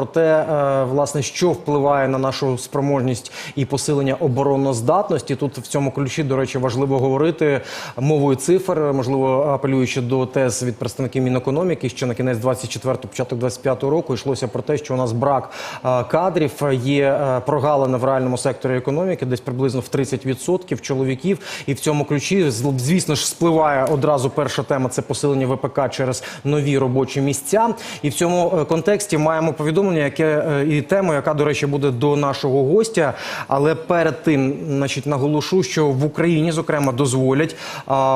про те, е, власне, що впливає на нашу спроможність і посилення обороноздатності. Тут в цьому ключі, до речі, важливо говорити мовою цифр, можливо, апелюючи до тез від представників Мінекономіки, що на кінець 24-го, початок 25-го року йшлося про те, що у нас брак е, кадрів, є е, прогалина в реальному секторі економіки, десь приблизно в 30% чоловіків. І в цьому ключі, звісно ж, спливає одразу перша тема це посилення ВПК через нові робочі місця. І в цьому контексті маємо повідомлення, яке е, і тему, яка, до речі, буде до нашого гостя. Але перед тим, значить, наголошу, що в Україні, зокрема, дозволять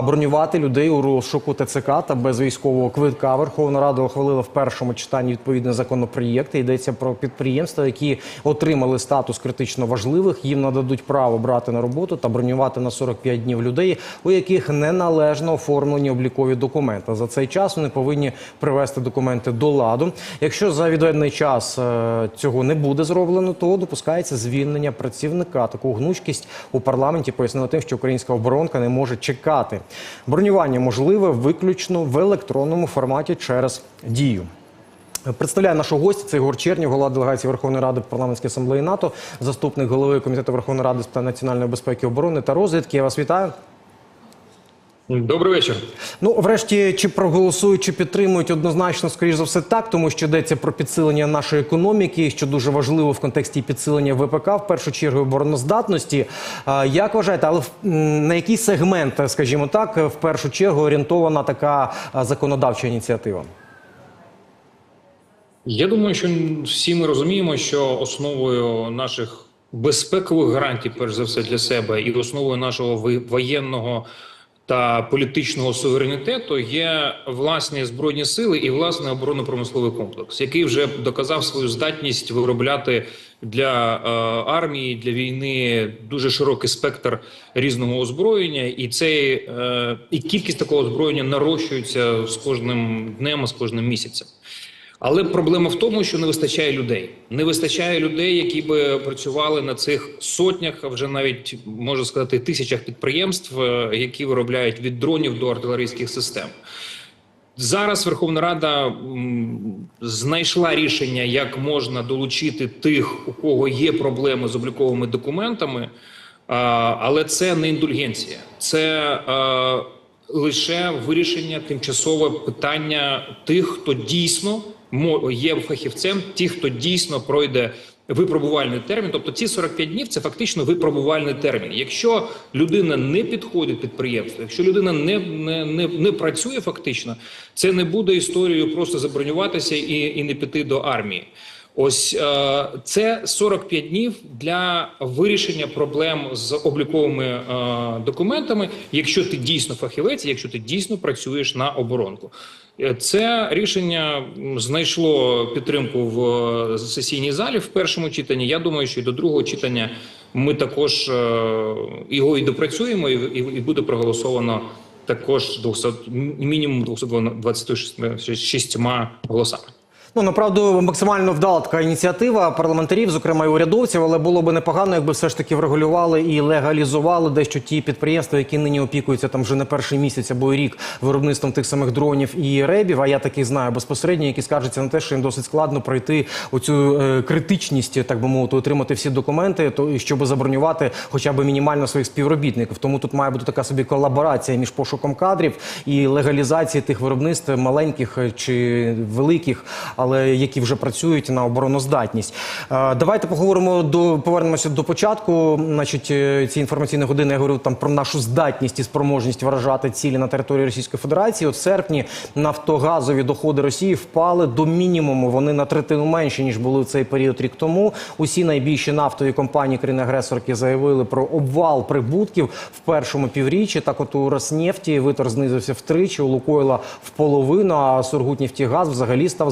бронювати людей у розшуку ТЦК та без військового квитка. Верховна Рада ухвалила в першому читанні відповідний законопроєкт. Йдеться про підприємства, які отримали статус критично важливих. Їм нададуть право брати на роботу та бронювати на 45 днів людей, у яких неналежно оформлені облікові документи. За цей час вони повинні привести документи до ладу. Якщо за відведений час е, цього не буде зроблено, то допускається звільнення працівника. Таку гнучкість у парламенті пояснили тим, що українська оборонка не може чекати. Бронювання можливе виключно в електронному форматі через дію. Представляю нашого гостя. Це Ігор Чернів, голова делегації Верховної Ради парламентської асамблеї НАТО, заступник голови комітету Верховної Ради з питань національної безпеки, оборони та розвідки. Я вас вітаю. Добрий вечір. Ну, врешті, чи проголосують, чи підтримують однозначно, скоріш за все, так, тому що йдеться про підсилення нашої економіки, що дуже важливо в контексті підсилення ВПК, в першу чергу обороноздатності. Як вважаєте, але в- на який сегмент, скажімо так, в першу чергу орієнтована така законодавча ініціатива? Я думаю, що всі ми розуміємо, що основою наших безпекових гарантій, перш за все, для себе, і основою нашого воєнного та політичного суверенітету є власні збройні сили і власний оборонно-промисловий комплекс, який вже доказав свою здатність виробляти для е, армії для війни дуже широкий спектр різного озброєння, і цей е, і кількість такого озброєння нарощується з кожним днем, з кожним місяцем. Але проблема в тому, що не вистачає людей. Не вистачає людей, які би працювали на цих сотнях, а вже навіть можу сказати, тисячах підприємств, е, які виробляють від дронів до артилерійських систем. Зараз Верховна Рада знайшла рішення, як можна долучити тих, у кого є проблеми з обліковими документами, але це не індульгенція, це е, лише вирішення тимчасове питання тих, хто дійсно є фахівцем, ті, хто дійсно пройде випробувальний термін. Тобто ці 45 днів це фактично випробувальний термін. Якщо людина не підходить підприємству, якщо людина не, не, не, не працює фактично, це не буде історією просто забронюватися і, і не піти до армії. Ось е, це 45 днів для вирішення проблем з обліковими е, документами, якщо ти дійсно фахівець, якщо ти дійсно працюєш на оборонку. Е, Це рішення знайшло підтримку в сесійній залі в першому читанні. Я думаю, що і до другого читання ми також його і допрацюємо, і буде проголосовано також 200, мінімум 226 голосами. Ну направду максимально вдала така ініціатива парламентарів, зокрема і урядовців, але було би непогано, якби все ж таки врегулювали і легалізували дещо ті підприємства, які нині опікуються там вже не перший місяць або рік виробництвом тих самих дронів і ребів. А я таких знаю безпосередньо, які скаржаться на те, що їм досить складно пройти оцю е, критичність, так би мовити, отримати всі документи, то щоб забронювати хоча б мінімально своїх співробітників. Тому тут має бути така собі колаборація між пошуком кадрів і легалізації тих виробництв маленьких е, чи великих, але які вже працюють на обороноздатність. Е, Давайте поговоримо до повернемося до початку. Значить, е, ці інформаційні години я говорив там про нашу здатність і спроможність вражати цілі на території Російської Федерації. От в серпні нафтогазові доходи Росії впали до мінімуму. Вони на третину менші ніж були в цей період рік тому. Усі найбільші нафтові компанії країни-агресорки заявили про обвал прибутків в першому півріччі. Так, от у Роснефті витор знизився втричі, у Лукойла в половину, а Сургутнефтігаз взагалі став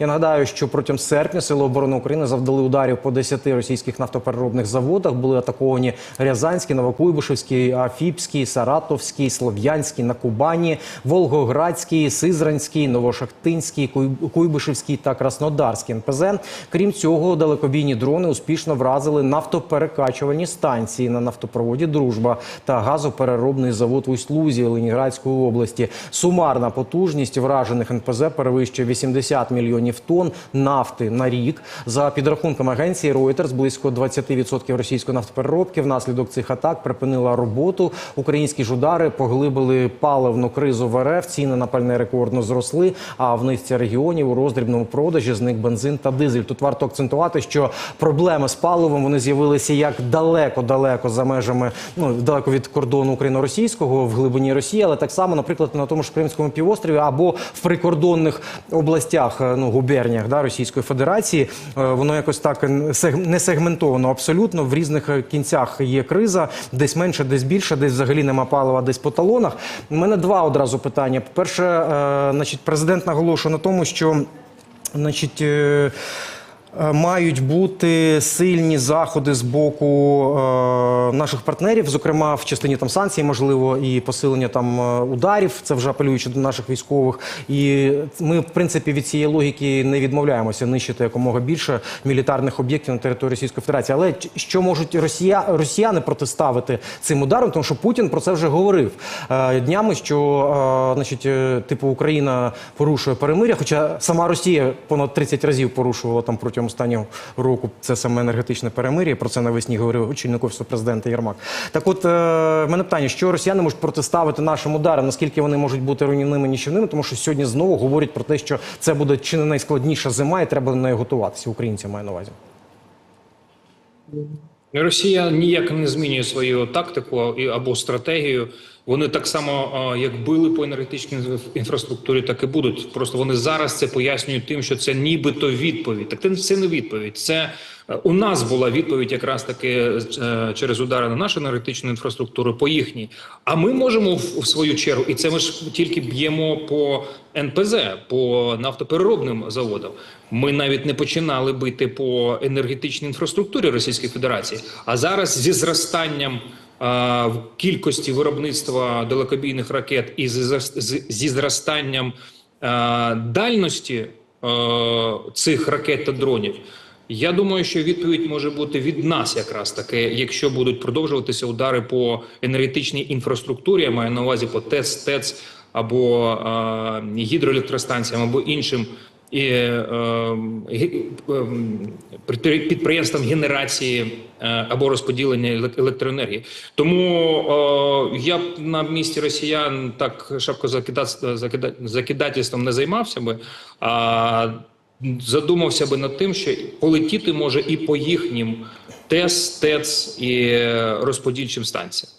Я нагадаю, що протягом серпня Сили оборони України завдали ударів по 10 російських нафтопереробних заводах. Були атаковані Рязанський, Новокуйбишевський, Афіпський, Саратовський, Слов'янський на Кубані, Волгоградський, Сизранський, Новошахтинський, Куй- Куйбишевський та Краснодарський НПЗ. Крім цього, далекобійні дрони успішно вразили нафтоперекачувальні станції на нафтопроводі Дружба та газопереробний завод в Усть-Лузі Ленінградської області. Сумарна потужність вражених НПЗ перевищує 80 60 мільйонів тонн нафти на рік. За підрахунками агенції Reuters, близько 20% російської нафтопереробки внаслідок цих атак припинила роботу. Українські ж удари поглибили паливну кризу в РФ. Ціни на пальне рекордно зросли. А в низці регіонів у роздрібному продажі зник бензин та дизель. Тут варто акцентувати, що проблеми з паливом вони з'явилися як далеко-далеко за межами, ну далеко від кордону україно-російського в глибині Росії, але так само, наприклад, на тому ж Кримському півострові або в прикордонних областях, е, ну губерніях да, Російської Федерації. Е, Воно якось так не сегментовано абсолютно. В різних е, кінцях є криза, десь менше, десь більше, десь взагалі нема палива, десь по талонах. У мене два одразу питання. По-перше, е, значить, президент наголошує на тому, що значить. Е, Мають бути сильні заходи з боку е, наших партнерів, зокрема в частині там санкцій, можливо, і посилення там е, ударів. Це вже апелюючи до наших військових. І ми, в принципі, від цієї логіки не відмовляємося нищити якомога більше мілітарних об'єктів на території Російської Федерації. Але що можуть росія, росіяни протиставити цим ударом? Тому що Путін про це вже говорив днями, що значить, типу Україна порушує перемиря, хоча сама Росія понад 30 разів порушувала там протягом останнього року це саме енергетичне перемир'я. Про це навесні говорив очільник офісу президента Єрмак. Так, от е, мене питання, що росіяни можуть протиставити нашим ударам, наскільки вони можуть бути руйнівними нічівними, тому що сьогодні знову говорять про те, що це буде чи не найскладніша зима, і треба на неї готуватися. Українці маю на увазі. Росія ніяк не змінює свою тактику або стратегію. Вони так само, як били по енергетичній інфраструктурі, так і будуть. Просто вони зараз це пояснюють тим, що це нібито відповідь. Так це не відповідь. Це е, у нас була відповідь, якраз таки е, через удари на нашу енергетичну інфраструктуру по їхній. А ми можемо в свою чергу, і це ми ж тільки б'ємо по НПЗ, по нафтопереробним заводам. Ми навіть не починали бити по енергетичній інфраструктурі Російської Федерації. А зараз зі зростанням в кількості виробництва далекобійних ракет і зі, зростанням дальності цих ракет та дронів. Я думаю, що відповідь може бути від нас, якраз таки, якщо будуть продовжуватися удари по енергетичній інфраструктурі, я маю на увазі по ТЕЦ, ТЕЦ або а, гідроелектростанціям, або іншим і, ем, підпри- підприємствам генерації е, або розподілення елек- електроенергії. Тому е, я б на місці росіян так шапкозакидательством не займався би, а задумався би над тим, що полетіти може і по їхнім ТЕС, ТЕЦ і розподільчим станціям.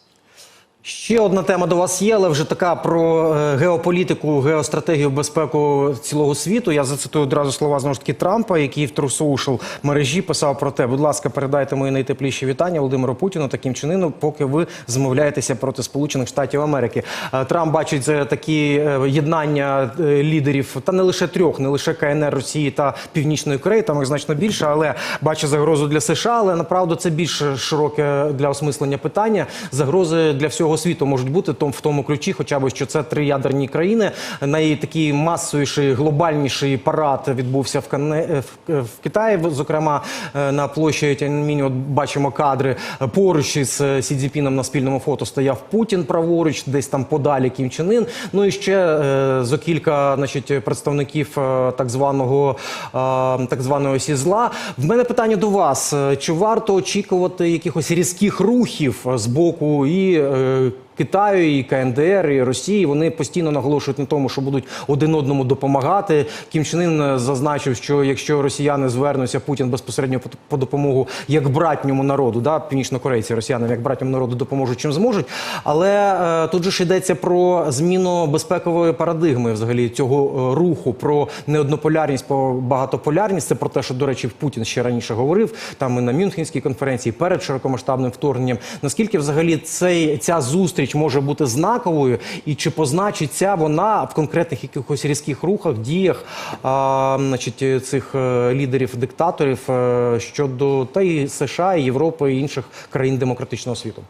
Ще одна тема до вас є, але вже така про е, геополітику, геостратегію, безпеку цілого світу. Я зацитую одразу слова знову ж таки Трампа, який в True мережі писав про те: будь ласка, передайте мої найтепліші вітання Володимиру Путіну таким чином, поки ви змовляєтеся проти Сполучених Штатів Америки. Е, Трамп бачить це такі е, єднання е, лідерів, та не лише трьох, не лише КНР Росії та Північної Кореї, там їх значно більше, але бачить загрозу для США. Але направду це більш широке для осмислення питання. Загрози для всього світу можуть бути том в тому ключі, хоча б що це три ядерні країни. Найтакий масовіший, глобальніший парад відбувся в Кане в, в Китаї, зокрема е, на площі Тяньмінь. От бачимо кадри поруч із е, Сі Цзіпіном на спільному фото стояв Путін праворуч, десь там подалі Кім Чен Ін. Ну і ще е, зо кілька, значить, представників е, так званого е, так званого сізла. В мене питання до вас: Е, чи варто очікувати якихось різких рухів з боку і е, Китаю, і КНДР, і Росії вони постійно наголошують на тому, що будуть один одному допомагати. Кім Чен Ін е, зазначив, що якщо росіяни звернуться, Путін безпосередньо по- по допомогу як братньому народу, да, північнокорейці росіянам як братньому народу допоможуть чим зможуть. Але е, тут же ж йдеться про зміну безпекової парадигми, взагалі цього е, руху, про неоднополярність, про багатополярність. Це про те, що до речі, Путін ще раніше говорив там і на Мюнхенській конференції перед широкомасштабним вторгненням. Наскільки взагалі цей ця зустріч може бути знаковою, і чи позначиться вона в конкретних якихось різких рухах, діях, а, значить, цих е, лідерів диктаторів е, щодо та і США, і Європи, і інших країн демократичного світу?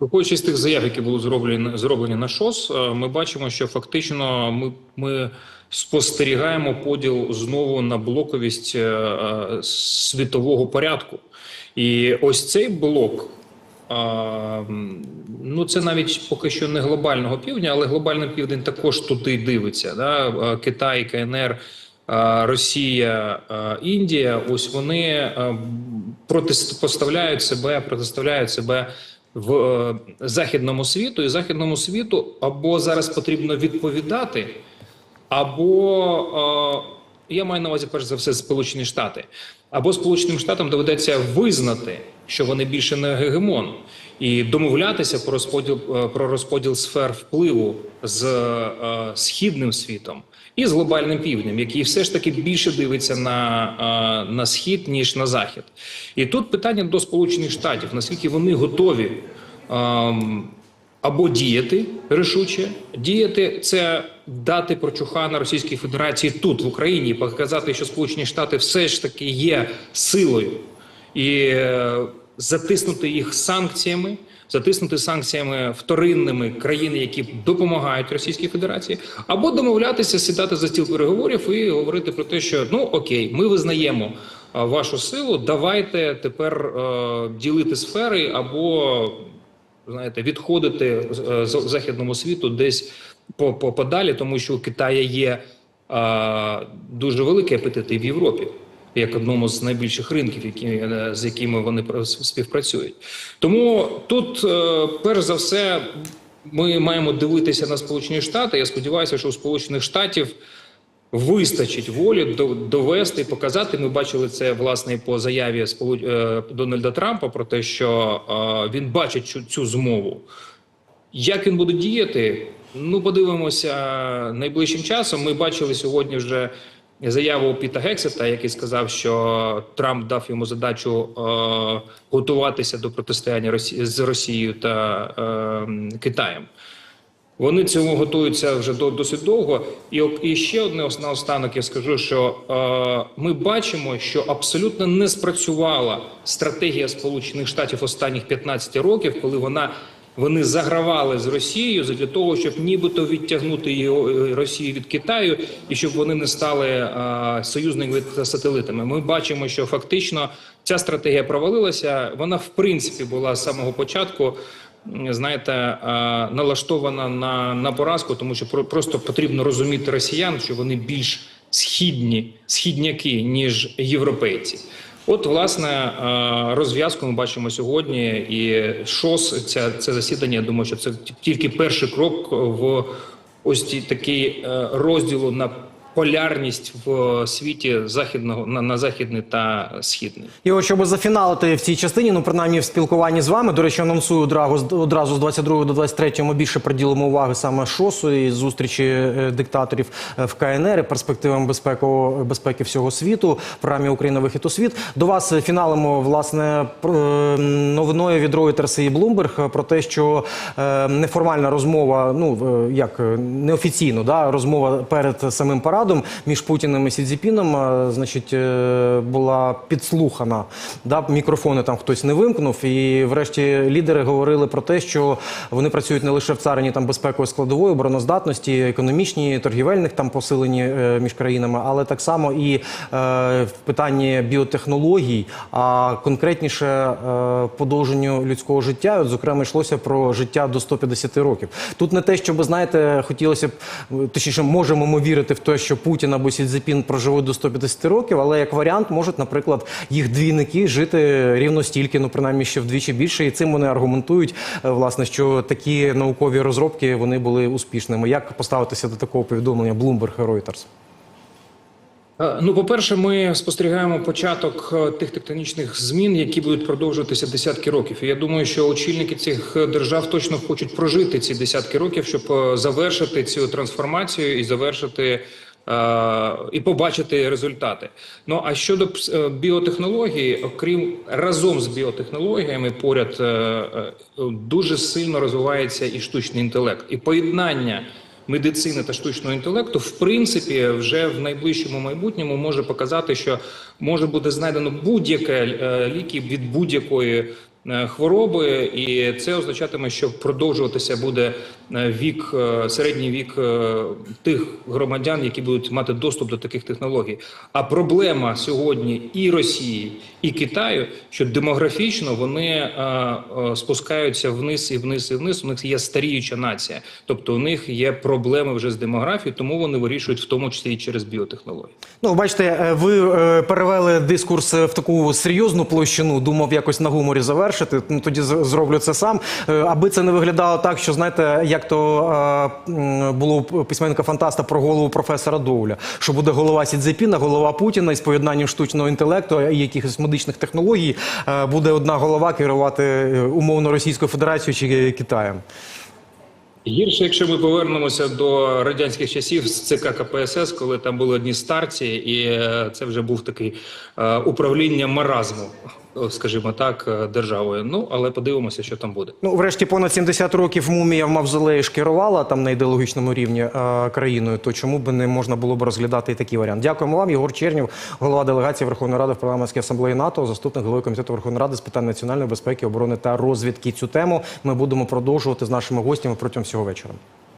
Виходячи з тих заяв, які були зроблені зроблені на ШОС, е, ми бачимо, що фактично ми, ми спостерігаємо поділ знову на блоковість світового порядку. І ось цей блок ну це навіть поки що не глобального півдня, але глобальний південь також туди дивиться. Да? Китай, КНР, Росія, Індія. Ось вони м, себе, протиставляють себе в е, західному світу, і західному світу або зараз потрібно відповідати, або я маю на увазі перш за все Сполучені Штати, або Сполученим Штатам доведеться визнати, що вони більше не гегемон, і домовлятися про розподіл е, про розподіл сфер впливу з е, східним світом і з глобальним півднем, який все ж таки більше дивиться на, е, на схід ніж на захід. І тут питання до Сполучених Штатів: наскільки вони готові. ем, або діяти рішуче, діяти це дати прочухана Російській Федерації тут, в Україні, показати, що Сполучені Штати все ж таки є силою, і е, затиснути їх санкціями, затиснути санкціями вторинними країни, які допомагають Російській Федерації, або домовлятися, сідати за стіл переговорів і говорити про те, що ну окей, ми визнаємо вашу силу, давайте тепер е, ділити сфери або знаєте, відходити з- з західному світу десь по, по подалі, тому що у Китаю є а, дуже великий апетит в Європі. Як одному з найбільших ринків, які е, з якими вони пра- співпрацюють, тому тут, е, перш за все, ми маємо дивитися на Сполучені Штати. Я сподіваюся, що у Сполучених Штатів вистачить волі до- довести і показати. Ми бачили це власне по заяві е, Дональда Трампа про те, що він бачить цю змову. Як він буде діяти? Ну, подивимося найближчим часом. Ми бачили сьогодні вже заяву Піта Гексета, який сказав, що Трамп дав йому задачу е, готуватися до протистояння Росі... з Росією та е, Китаєм. Вони цьому готуються вже до досить довго. І, і ще одне ос- наостанок я скажу, що е, ми бачимо, що абсолютно не спрацювала стратегія Сполучених Штатів останніх 15 років, коли вона вони загравали з Росією для того, щоб нібито відтягнути його е, Росію від Китаю і щоб вони не стали е, союзниками та сателитами. Ми бачимо, що фактично ця стратегія провалилася. Вона в принципі була з самого початку знаєте, е, налаштована на, на поразку, тому що про- просто потрібно розуміти росіян, що вони більш східні, східняки, ніж європейці. От, власне, е, розв'язку ми бачимо сьогодні, і ШОС, ця, це засідання, я думаю, що це тільки перший крок в ось такий е, розділу на полярність в світі західного на, на західний та східний. І от щоб зафіналити в цій частині, ну принаймні в спілкуванні з вами, до речі, анонсую одразу, одразу з 22 до 23 ми більше приділимо уваги саме ШОСу і зустрічі е, диктаторів е, в КНР, і перспективам безпеку, безпеки всього світу, програмі Україна вихід у світ. До вас е, фіналимо власне е, новиною від Reuters і Bloomberg про те, що е, неформальна розмова, ну е, як е, неофіційно, да, розмова перед самим парадом між Путіним і Сідзіпіном, значить, е, була підслухана. Да, мікрофони там хтось не вимкнув. І врешті лідери говорили про те, що вони працюють не лише в царині там безпекової складової, обороноздатності, економічні, торгівельних там посилені е, між країнами, але так само і е, в питанні біотехнологій, а конкретніше подовженню людського життя. От, зокрема, йшлося про життя до 150 років. Тут не те, щоб знаєте, хотілося б точніше, можемо ми вірити в те, що Путін або Сі Цзіпін проживуть до 150 років, але як варіант можуть, наприклад, їх двійники жити рівно стільки, ну принаймні ще вдвічі більше. І цим вони аргументують, е, власне, що такі наукові розробки вони були успішними. Як поставитися до такого повідомлення Bloomberg і Reuters? Е, Ну, по-перше, ми спостерігаємо початок е, тих тектонічних змін, які будуть продовжуватися десятки років. І я думаю, що очільники цих держав точно хочуть прожити ці десятки років, щоб завершити цю трансформацію і завершити. Е, І побачити результати. Ну а щодо е, окрім разом з біотехнологіями, поряд е, дуже сильно розвивається і штучний інтелект, і поєднання медицини та штучного інтелекту, в принципі, вже в найближчому майбутньому може показати, що може бути знайдено будь-яке ліки від будь-якої хвороби, і це означатиме, що продовжуватися буде вік, е, середній вік е, тих громадян, які будуть мати доступ до таких технологій. А проблема сьогодні і Росії, і Китаю, що демографічно вони е, е, спускаються вниз і вниз і вниз. У них є старіюча нація, тобто у них є проблеми вже з демографією, тому вони вирішують в тому числі і через біотехнології. Ну, бачите, е, ви е, перевели дискурс е, в таку серйозну площину. Думав якось на гуморі завершити. Ну тоді зроблю це сам. Е, Аби це не виглядало так, що знаєте, як то е, було у письменника фантаста про голову професора Доуля, що буде голова Сідзепіна, голова Путіна із поєднанням штучного інтелекту і якихось медичних технологій. е, Буде одна голова керувати е, умовно Російською Федерацією чи Китаєм. Гірше, якщо ми повернемося до радянських часів з ЦК КПСС, коли там були одні старці, і це вже був такий управління маразму, скажімо так, е, державою. Ну але подивимося, що там буде. Ну, врешті, понад 70 років мумія в мавзолеї ж керувала там на ідеологічному рівні е, країною. То чому б не можна було б розглядати і такий варіант? Дякуємо вам, Єгор Чернів, голова делегації Верховної Ради в парламентській асамблеї НАТО, заступник голови комітету Верховної Ради з питань національної безпеки, оборони та розвідки. Цю тему ми будемо продовжувати з нашими гостями протягом всього вечора.